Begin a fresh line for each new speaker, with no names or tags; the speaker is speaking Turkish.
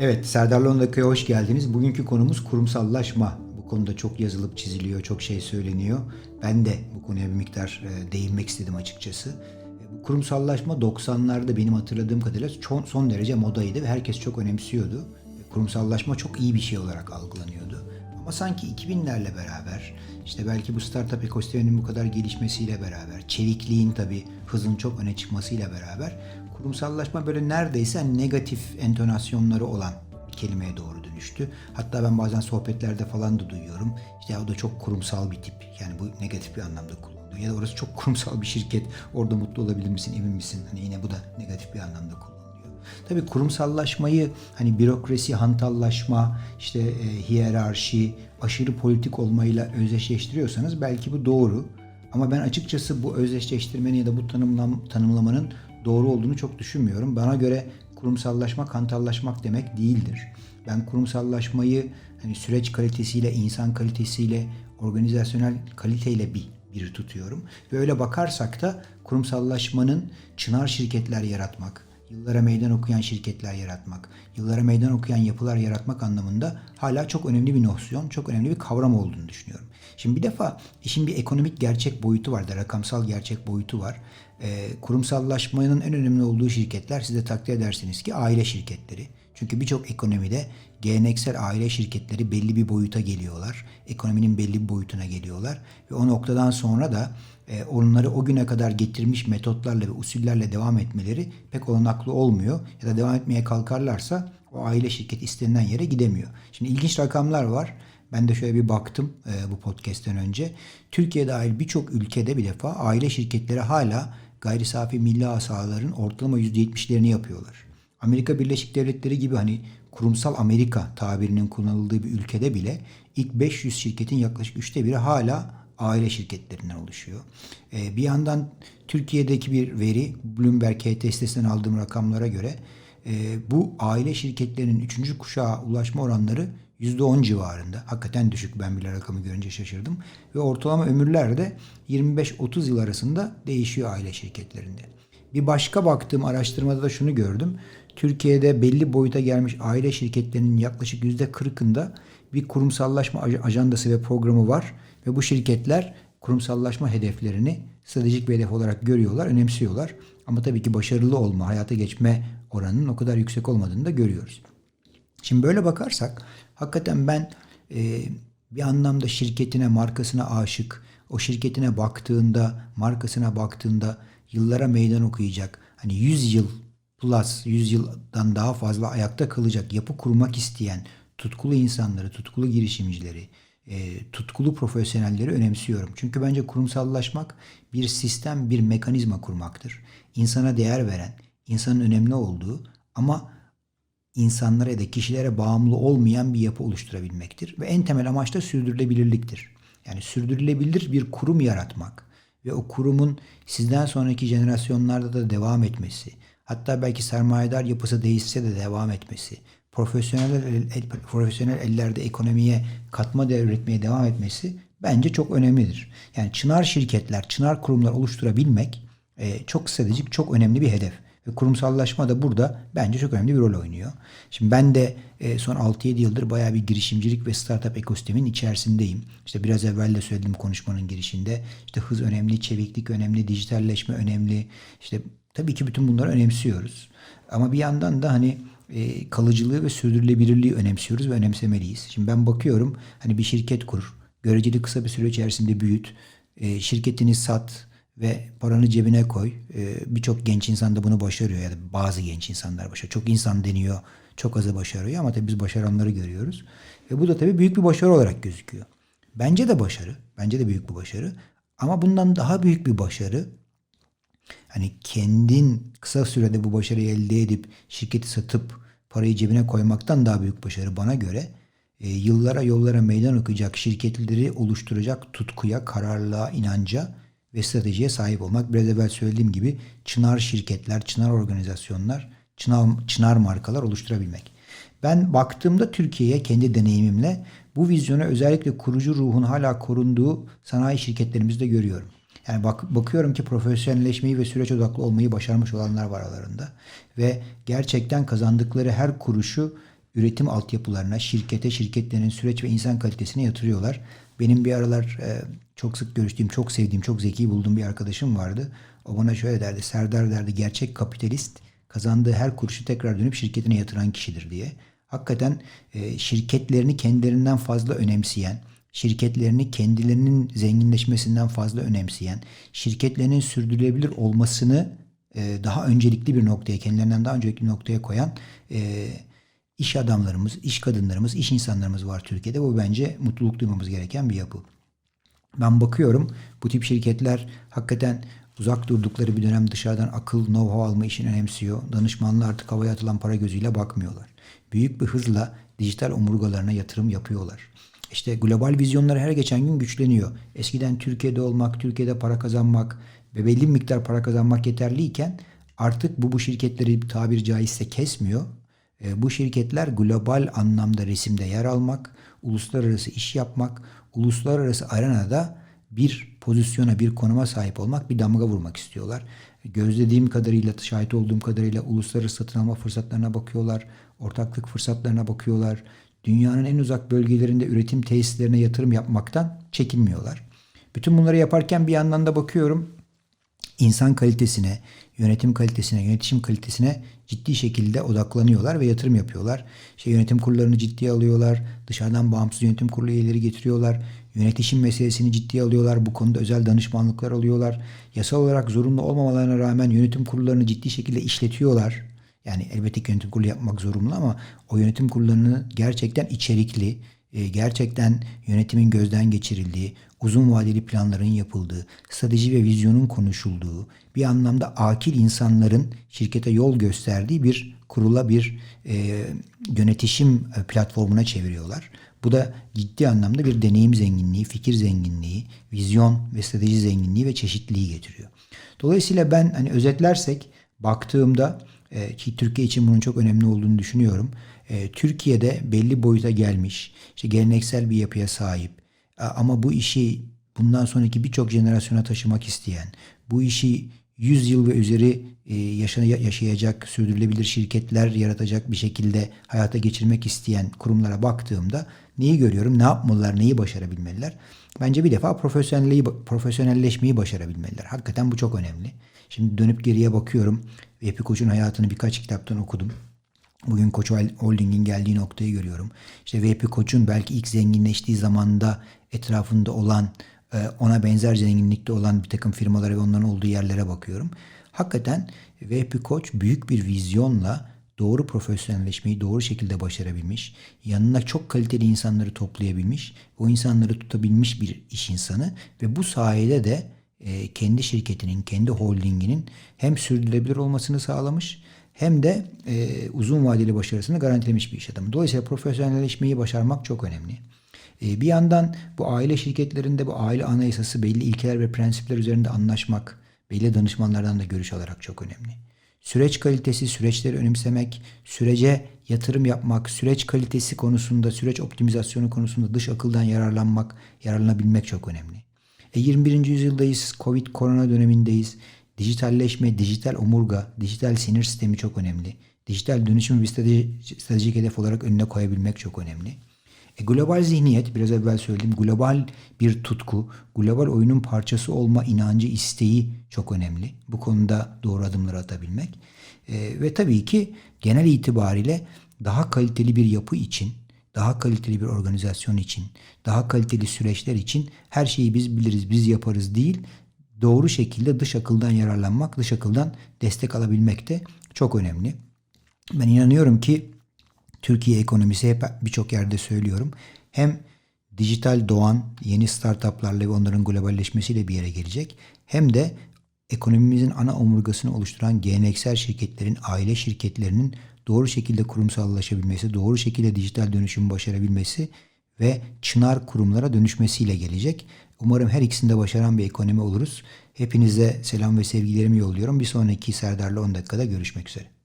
Evet, Serdar Londaköy'e hoş geldiniz. Bugünkü konumuz kurumsallaşma. Bu konuda çok yazılıp çiziliyor, çok şey söyleniyor. Ben de bu konuya bir miktar e, değinmek istedim açıkçası. E, Bu kurumsallaşma 90'larda benim hatırladığım kadarıyla son derece modaydı ve herkes çok önemsiyordu. E, Kurumsallaşma çok iyi bir şey olarak algılanıyordu. Ama sanki 2000'lerle beraber, işte belki bu startup ekosisteminin bu kadar gelişmesiyle beraber, çevikliğin tabii hızın çok öne çıkmasıyla beraber kurumsallaşma böyle neredeyse hani negatif entonasyonları olan bir kelimeye doğru dönüştü. Hatta ben bazen sohbetlerde falan da duyuyorum. İşte o da çok kurumsal bir tip. Yani bu negatif bir anlamda kullanılıyor. Ya da orası çok kurumsal bir şirket. Orada mutlu olabilir misin, emin misin? Hani yine bu da negatif bir anlamda kullanılıyor. Tabii kurumsallaşmayı hani bürokrasi, hantallaşma, işte e, hiyerarşi, aşırı politik olmayla özdeşleştiriyorsanız belki bu doğru. Ama ben açıkçası bu özdeşleştirmenin ya da bu tanımlam tanımlamanın doğru olduğunu çok düşünmüyorum. Bana göre kurumsallaşmak hantallaşmak demek değildir. Ben kurumsallaşmayı hani süreç kalitesiyle, insan kalitesiyle, organizasyonel kaliteyle bir bir tutuyorum. Ve öyle bakarsak da kurumsallaşmanın çınar şirketler yaratmak, yıllara meydan okuyan şirketler yaratmak, yıllara meydan okuyan yapılar yaratmak anlamında hala çok önemli bir nosyon, çok önemli bir kavram olduğunu düşünüyorum. Şimdi bir defa işin bir ekonomik gerçek boyutu var da rakamsal gerçek boyutu var. Ee, kurumsallaşmanın en önemli olduğu şirketler siz de takdir edersiniz ki aile şirketleri. Çünkü birçok ekonomide geleneksel aile şirketleri belli bir boyuta geliyorlar. Ekonominin belli bir boyutuna geliyorlar. Ve o noktadan sonra da e, onları o güne kadar getirmiş metotlarla ve usullerle devam etmeleri pek olanaklı olmuyor. Ya da devam etmeye kalkarlarsa o aile şirket istenilen yere gidemiyor. Şimdi ilginç rakamlar var. Ben de şöyle bir baktım e, bu podcast'ten önce. Türkiye dahil birçok ülkede bir defa aile şirketleri hala gayri safi milli hasılaların ortalama %70'lerini yapıyorlar. Amerika Birleşik Devletleri gibi hani kurumsal Amerika tabirinin kullanıldığı bir ülkede bile ilk 500 şirketin yaklaşık üçte biri hala aile şirketlerinden oluşuyor. Ee, bir yandan Türkiye'deki bir veri Bloomberg HT sitesinden aldığım rakamlara göre bu aile şirketlerinin 3. kuşağa ulaşma oranları %10 civarında. Hakikaten düşük ben bile rakamı görünce şaşırdım. Ve ortalama ömürler de 25-30 yıl arasında değişiyor aile şirketlerinde. Bir başka baktığım araştırmada da şunu gördüm. Türkiye'de belli boyuta gelmiş aile şirketlerinin yaklaşık %40'ında bir kurumsallaşma aj- ajandası ve programı var. Ve bu şirketler kurumsallaşma hedeflerini stratejik bir hedef olarak görüyorlar, önemsiyorlar. Ama tabii ki başarılı olma, hayata geçme oranının o kadar yüksek olmadığını da görüyoruz. Şimdi böyle bakarsak hakikaten ben e, bir anlamda şirketine, markasına aşık, o şirketine baktığında, markasına baktığında yıllara meydan okuyacak, hani 100 yıl plus, 100 yıldan daha fazla ayakta kalacak yapı kurmak isteyen tutkulu insanları, tutkulu girişimcileri, e, tutkulu profesyonelleri önemsiyorum. Çünkü bence kurumsallaşmak bir sistem, bir mekanizma kurmaktır. İnsana değer veren, insanın önemli olduğu ama insanlara ya da kişilere bağımlı olmayan bir yapı oluşturabilmektir. Ve en temel amaç da sürdürülebilirliktir. Yani sürdürülebilir bir kurum yaratmak ve o kurumun sizden sonraki jenerasyonlarda da devam etmesi, hatta belki sermayedar yapısı değişse de devam etmesi, profesyonel, el, profesyonel ellerde ekonomiye katma değer üretmeye devam etmesi bence çok önemlidir. Yani çınar şirketler, çınar kurumlar oluşturabilmek e, çok stratejik, çok önemli bir hedef. Ve kurumsallaşma da burada bence çok önemli bir rol oynuyor. Şimdi ben de e, son 6-7 yıldır bayağı bir girişimcilik ve startup ekosistemin içerisindeyim. İşte biraz evvel de söylediğim konuşmanın girişinde işte hız önemli, çeviklik önemli, dijitalleşme önemli. İşte tabii ki bütün bunları önemsiyoruz. Ama bir yandan da hani e, kalıcılığı ve sürdürülebilirliği önemsiyoruz ve önemsemeliyiz. Şimdi ben bakıyorum hani bir şirket kur, göreceli kısa bir süre içerisinde büyüt, e, şirketini sat, ve paranı cebine koy. Ee, Birçok genç insan da bunu başarıyor ya da bazı genç insanlar başarıyor. Çok insan deniyor, çok azı başarıyor ama tabii biz başaranları görüyoruz. Ve bu da tabii büyük bir başarı olarak gözüküyor. Bence de başarı, bence de büyük bir başarı. Ama bundan daha büyük bir başarı hani kendin kısa sürede bu başarıyı elde edip şirketi satıp parayı cebine koymaktan daha büyük başarı bana göre e, yıllara yollara meydan okuyacak şirketleri oluşturacak tutkuya, kararlılığa, inanca ve stratejiye sahip olmak. Biraz evvel söylediğim gibi çınar şirketler, çınar organizasyonlar, çınar, çınar markalar oluşturabilmek. Ben baktığımda Türkiye'ye kendi deneyimimle bu vizyonu özellikle kurucu ruhun hala korunduğu sanayi şirketlerimizde görüyorum. Yani bak, bakıyorum ki profesyonelleşmeyi ve süreç odaklı olmayı başarmış olanlar var aralarında. Ve gerçekten kazandıkları her kuruşu üretim altyapılarına, şirkete, şirketlerin süreç ve insan kalitesine yatırıyorlar. Benim bir aralar e, çok sık görüştüğüm, çok sevdiğim, çok zeki bulduğum bir arkadaşım vardı. O bana şöyle derdi, Serdar derdi, gerçek kapitalist kazandığı her kuruşu tekrar dönüp şirketine yatıran kişidir diye. Hakikaten e, şirketlerini kendilerinden fazla önemseyen, şirketlerini kendilerinin zenginleşmesinden fazla önemseyen, şirketlerinin sürdürülebilir olmasını e, daha öncelikli bir noktaya, kendilerinden daha öncelikli bir noktaya koyan e, iş adamlarımız, iş kadınlarımız, iş insanlarımız var Türkiye'de. Bu bence mutluluk duymamız gereken bir yapı. Ben bakıyorum bu tip şirketler hakikaten uzak durdukları bir dönem dışarıdan akıl, know-how alma işini önemsiyor. Danışmanlar artık havaya atılan para gözüyle bakmıyorlar. Büyük bir hızla dijital omurgalarına yatırım yapıyorlar. İşte global vizyonları her geçen gün güçleniyor. Eskiden Türkiye'de olmak, Türkiye'de para kazanmak ve belli bir miktar para kazanmak yeterliyken artık bu bu şirketleri tabiri caizse kesmiyor. E, bu şirketler global anlamda resimde yer almak, uluslararası iş yapmak, uluslararası arenada bir pozisyona, bir konuma sahip olmak, bir damga vurmak istiyorlar. Gözlediğim kadarıyla, şahit olduğum kadarıyla uluslararası satın alma fırsatlarına bakıyorlar, ortaklık fırsatlarına bakıyorlar. Dünyanın en uzak bölgelerinde üretim tesislerine yatırım yapmaktan çekinmiyorlar. Bütün bunları yaparken bir yandan da bakıyorum insan kalitesine, yönetim kalitesine, yönetişim kalitesine ciddi şekilde odaklanıyorlar ve yatırım yapıyorlar. İşte yönetim kurullarını ciddiye alıyorlar. Dışarıdan bağımsız yönetim kurulu üyeleri getiriyorlar. Yönetişim meselesini ciddiye alıyorlar. Bu konuda özel danışmanlıklar alıyorlar. Yasal olarak zorunlu olmamalarına rağmen yönetim kurullarını ciddi şekilde işletiyorlar. Yani elbette yönetim kurulu yapmak zorunlu ama o yönetim kurullarını gerçekten içerikli, gerçekten yönetimin gözden geçirildiği, uzun vadeli planların yapıldığı, strateji ve vizyonun konuşulduğu, bir anlamda akil insanların şirkete yol gösterdiği bir kurula bir e, yönetişim platformuna çeviriyorlar. Bu da ciddi anlamda bir deneyim zenginliği, fikir zenginliği, vizyon ve strateji zenginliği ve çeşitliliği getiriyor. Dolayısıyla ben hani özetlersek baktığımda e, ki Türkiye için bunun çok önemli olduğunu düşünüyorum. E, Türkiye'de belli boyuta gelmiş, işte geleneksel bir yapıya sahip ama bu işi bundan sonraki birçok jenerasyona taşımak isteyen, bu işi 100 yıl ve üzeri e, yaşayacak, sürdürülebilir şirketler yaratacak bir şekilde hayata geçirmek isteyen kurumlara baktığımda neyi görüyorum, ne yapmalılar, neyi başarabilmeliler? Bence bir defa profesyonelleşmeyi başarabilmeliler. Hakikaten bu çok önemli. Şimdi dönüp geriye bakıyorum. Epi Koç'un hayatını birkaç kitaptan okudum. Bugün Koç Holding'in geldiği noktayı görüyorum. İşte VP Koç'un belki ilk zenginleştiği zamanda etrafında olan e, ona benzer zenginlikte olan bir takım firmalara ve onların olduğu yerlere bakıyorum. Hakikaten VP Koç büyük bir vizyonla doğru profesyonelleşmeyi doğru şekilde başarabilmiş, yanına çok kaliteli insanları toplayabilmiş, o insanları tutabilmiş bir iş insanı ve bu sayede de e, kendi şirketinin, kendi holdinginin hem sürdürülebilir olmasını sağlamış hem de e, uzun vadeli başarısını garantilemiş bir iş adamı. Dolayısıyla profesyonelleşmeyi başarmak çok önemli. E, bir yandan bu aile şirketlerinde bu aile anayasası belli ilkeler ve prensipler üzerinde anlaşmak, belli danışmanlardan da görüş alarak çok önemli. Süreç kalitesi, süreçleri önemsemek, sürece yatırım yapmak, süreç kalitesi konusunda, süreç optimizasyonu konusunda dış akıldan yararlanmak, yararlanabilmek çok önemli. E 21. yüzyıldayız, Covid korona dönemindeyiz. Dijitalleşme, dijital omurga, dijital sinir sistemi çok önemli. Dijital dönüşümü bir strateji, stratejik hedef olarak önüne koyabilmek çok önemli. E, global zihniyet, biraz evvel söylediğim global bir tutku, global oyunun parçası olma inancı, isteği çok önemli. Bu konuda doğru adımları atabilmek. E, ve tabii ki genel itibariyle daha kaliteli bir yapı için, daha kaliteli bir organizasyon için, daha kaliteli süreçler için her şeyi biz biliriz, biz yaparız değil, doğru şekilde dış akıldan yararlanmak, dış akıldan destek alabilmek de çok önemli. Ben inanıyorum ki Türkiye ekonomisi hep birçok yerde söylüyorum. Hem dijital doğan yeni startuplarla ve onların globalleşmesiyle bir yere gelecek. Hem de ekonomimizin ana omurgasını oluşturan geleneksel şirketlerin, aile şirketlerinin doğru şekilde kurumsallaşabilmesi, doğru şekilde dijital dönüşümü başarabilmesi ve çınar kurumlara dönüşmesiyle gelecek. Umarım her ikisinde başaran bir ekonomi oluruz. Hepinize selam ve sevgilerimi yolluyorum. Bir sonraki Serdar'la 10 dakikada görüşmek üzere.